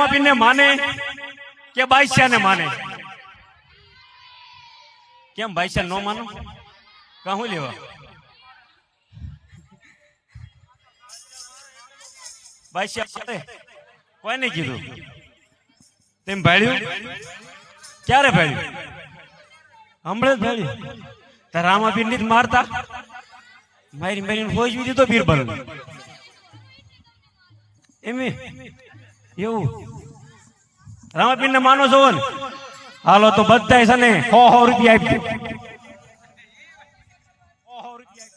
રામાપીર ને માને કે બાદશાહ ને માને? કેમ બાદશાહ નો માનો? કહું લેવા? મારે કોઈને કીધું? તેમ ભાડ્યું? ક્યારે ભાડ્યું? હમણાં જ ભાડ્યું. તાર રામાપીરની જ મારતા? મારી મારીને ફોજવી દીધો બીરબલ. એમ એવું. રામાપીર ને માનો છો હાલો તો બધા છે ને સો સો રૂપિયા આપી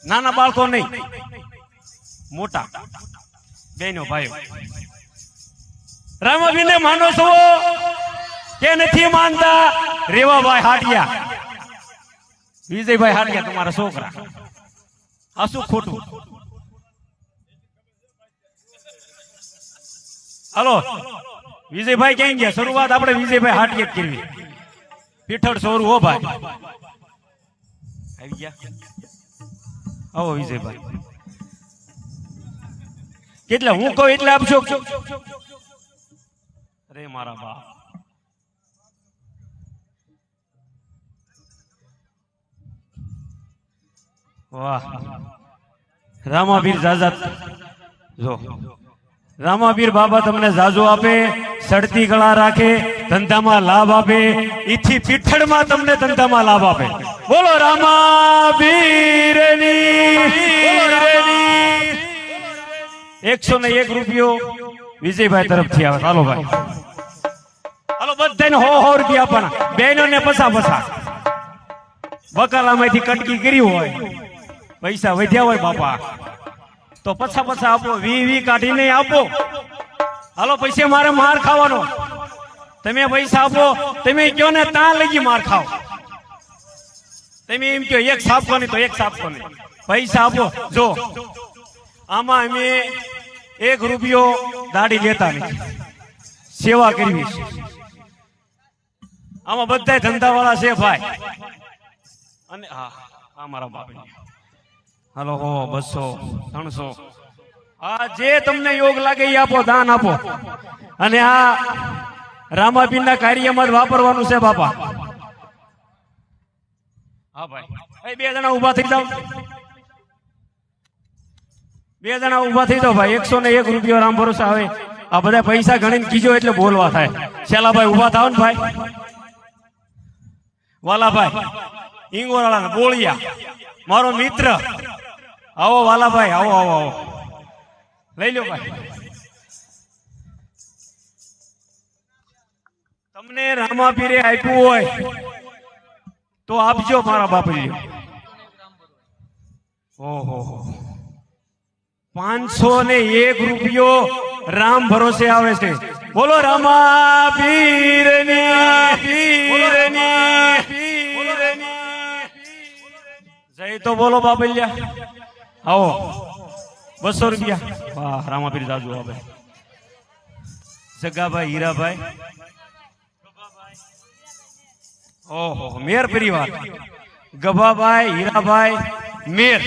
નાના બાળકો નહીં. મોટા. બેનો ભાઈઓ. રામાપીર ને માનો છો કે નથી માનતા? રેવાભાઈ હાટિયા. વિજયભાઈ હાટિયા, તમારા છોકરા. આ શું ખોટું? હાલો. વિજયભાઈ ક્યાં ગયા? શરૂઆત આપણે વિજયભાઈ હાટીએ કરવી. પીઠળ સોરું, હો ભાઈ. આવી ગયા. આવો વિજયભાઈ. કેટલા, હું કહું એટલે આપશો અરે મારા બાપ. વાહ. રામાવીર જાજા જો. રામાવીર બાબા તમને જાજો આપે, સડતી કળા રાખે, ધંધામાં લાભ આપે, ઈથી પીઠળમાં તમને ધંધામાં લાભ આપે. બોલો રામાવીરની એકસો ને એક રૂપિયો વિજયભાઈ તરફથી આવે. ચાલો ભાઈ. હાલો, બધાને હો હો રૂપિયા આપવાના. બહેનો ને પસા પસા. બકાલામાંથી કટકી કરી હોય, પૈસા વધ્યા હોય બાપા. તો પછા પછા આપો, વી વી કાઢીને આપો. હાલો, પૈસે મારે માર ખાવાનો. તમે પૈસા આપો, તમે કયો ને ત્યાં લઈ માર ખાઓ તમે એમ કયો, એક સાપકો નહીં તો એક સાપકો નહીં. પૈસા આપો, જો. આમાં અમે એક રૂપિયો દાડી લેતા નથી. સેવા કરવી છે. આમાં બધા ધંધાવાળા છે ભાઈ અને હા આ મારા બાપની હાલો હો, બસો, ત્રણસો. આ જે તમને યોગ લાગે એ આપો, દાન આપો. અને આ રામાપીરના કાર્યમાં જ વાપરવાનું છે, બાપા. હા, ભાઈ. બે જણા ઊભા થઈ જાઓ. બે જણા ઊભા થઈ જાઓ, ભાઈ. એકસો ને એક રૂપિયો રામ ભરોસા આવે. આ બધા પૈસા ગણીને કીજો એટલે બોલવા થાય. શેલાભાઈ ઊભા થાવ ને, ભાઈ. વાલાભાઈ ઇંગોરાળા બોળિયા. મારો મિત્ર. આવો વાલાભાઈ, આવો આવો આવો. લઈ લો ભાઈ. તમને રામાપીરે આપ્યું હોય, તો આપજો મારા બાપજી. ઓહો. પાંચસો ને એક રૂપિયો રામ ભરોસે આવે છે. બોલો રામા પીરની પીરની પીરની જય તો બોલો બાબલિયા આવો. બસો રૂપિયા. રામાપીર દાદુ આવે જગાભાઈ, હીરાભાઈ. ઓહો, મેર પરિવાર. ગભાભાઈ, હીરાભાઈ, મેર.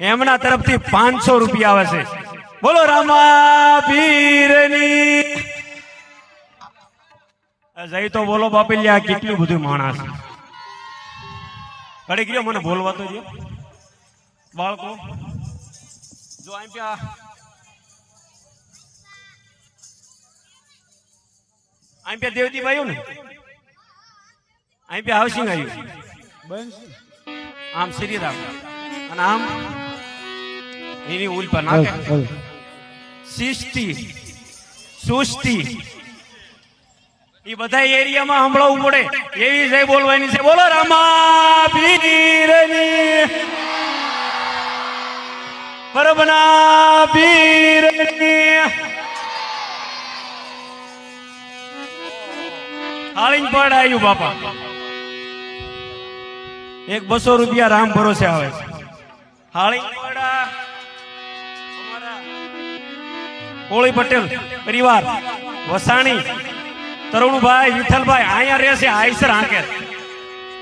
એમના તરફથી પાંચસો રૂપિયા આવે છે. બોલો રામા પીરની જઈ તો બોલો, બાપલિયા, કેટલું બધું માણસ. કડી ગયો મને બોલવા તો દો બાળકો જો આમ પ્યા આમ પ્યા દેવતીભાઈ આવ્યું ને? આમ પ્યા હાઉસિંગ આવ્યું આમ શ્રીરામ અને આમ એની ઉલ પર નાખે. શિસ્તી સુસ્તી એ બધા એરિયામાં હમણાં પડે. એવી જય બોલવાની છે. બોલો રામા પીરની પરબના એક બસો રૂપિયા રામ ભરોસે આવે હાળી કોળી પટેલ પરિવાર, વસાણી, તરુણભાઈ, વિઠ્ઠલભાઈ, અહીંયા રહેશે આઈસર હાંકે.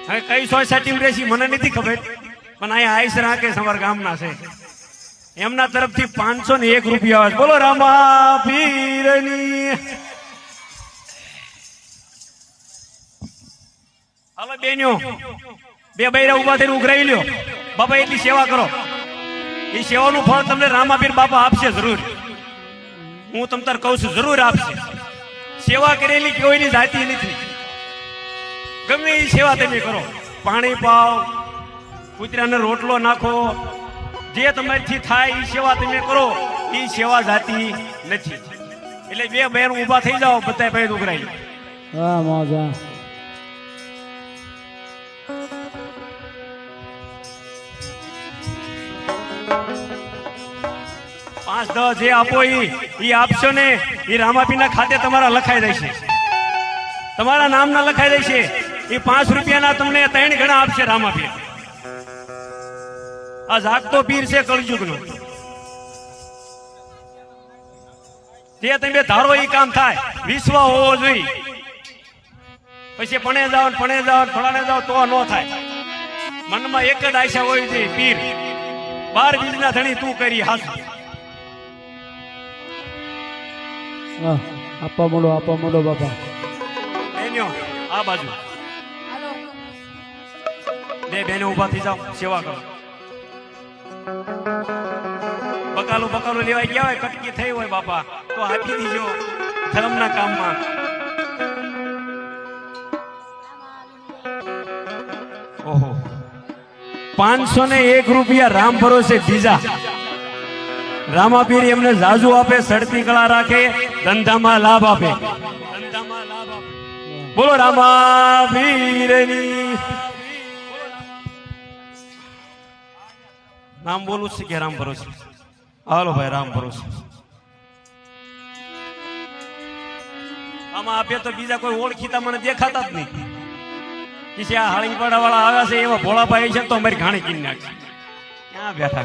હવે કઈ સોસાયટી રહેશે મને નથી ખબર, પણ અહીંયા આઈસર હાંકે અમારા ગામના છે. એમના તરફથી પાંચસો ને એક રૂપિયા બોલો, રામા પીરની હાલો બેન્યો બે બૈરા ઊભા થઈને ઉઘરાઈ લ્યો. બાપા, એટલી સેવા કરો. એ સેવાનું ફળ તમને રામાભીર બાપા આપશે જરૂર. હું તમ તાર કહું છું, જરૂર આપશે. સેવા કરેલી કોઈની જાતિ નથી. ગમે એ સેવા તમે કરો. પાણી પાવ, કુતરાને રોટલો નાખો જે તમારીથી થાય એ સેવા તમે કરો એ સેવા જાતી નથી. એટલે બે બહેન ઊભા થઈ જાઓ બધા ભાઈ ઉઘરાઈ મોજા. પાંચ દસ જે આપો ઈ ઈ આપશો ને ઈ રામાપીના ખાતે તમારા લખાઈ દેશે. તમારા નામના લખાઈ દેશે. એ પાંચ રૂપિયાના તમને ત્રણ ગણા આપશે રામાપીર. આ જાગતો પીર છે કળયુગનો તે તમે ધારો ઈ કામ થાય. વિશ્વ હોવો જોઈએ. પછી પણે જાઓ પણે જાઓ ફળાને જાઓ તો ન થાય. મનમાં એક જ આશા હોય છે પીર. બાર બીજના ધણી તું કરી હાથ હા આપવા મળો આપવા મળો બાપા. બેન્યો આ બાજુ. બે બેને ઊભા થઈ જાઓ સેવા કરો. બકાલું બકાલું લેવાય ગયા હોય, કટકી થઈ હોય બાપા. તો આપી દીજો ધર્મના કામમાં. ઓહો. પાંચસો ને એક રૂપિયા રામ ભરોસે બીજા. રામાપીર એમને જાજુ આપે, સડતી કળા રાખે, ધંધામાં લાભ આપે. ધંધામાં લાભ આપે બોલો રામાપીરની. નામ બોલું છે કે રામ ભરોસે. હાલો ભાઈ રામ ભરોસે. આમાં આપે તો બીજા કોઈ ઓળખીતા મને દેખાતા જ નહીં. કે આ હાળીપાડા વાળા આવ્યા છે એવા ભોળાભાઈ છે તો અમારી ઘાણી કીને નાખશે ક્યાં બેઠા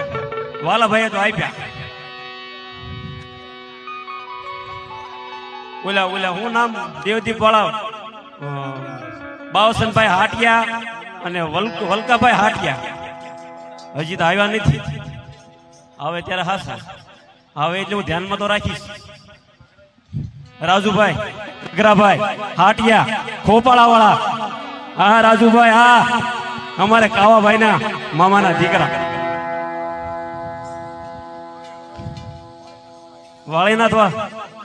વાલાભાઈએ તો આપ્યા. ઓલા ઓલા હું નામ દેવદીપ વાળા? બાવસનભાઈ હાટિયા અને વલ્ક વલ્કાભાઈ હાટિયા. હજી તો આવ્યા નથી. હવે ત્યારે હા સર હવે એટલે હું ધ્યાનમાં તો રાખીશ. રાજુભાઈ અગ્રાભાઈ હાટિયા ખોપાળા વાળા હા રાજુભાઈ હા. અમારે કાવાભાઈ ના મામાના દીકરા. વાળીનાથ વા.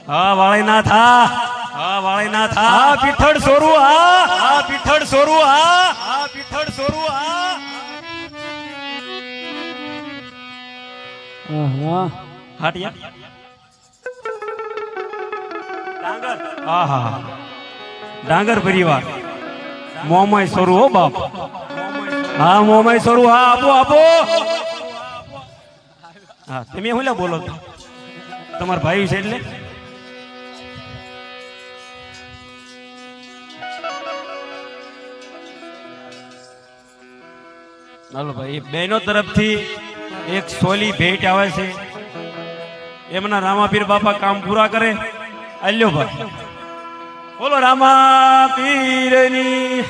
હા વાળીનાથ હા. હા વાળીનાથ હા. હા પીઠળ સોરું હા. હા પીઠળ સોરું હા. હા પીઠળ સોરું હા. હાટિયા. ડાંગર. હા હા હા. ડાંગર પરિવાર. મોમાય સોરું હો બાપ. હા મોમાય સોરું. હા, આપો આપો. હા, તમે હું લે બોલો? તમારા ભાઈ છે એટલે? હાલો ભાઈ, બહેનો તરફથી એક સોલી ભેટ આવે છે. એમના રામાપીર બાપા કામ પૂરા કરે. અલ્યો ભાઈ. બોલો, રામાપીરની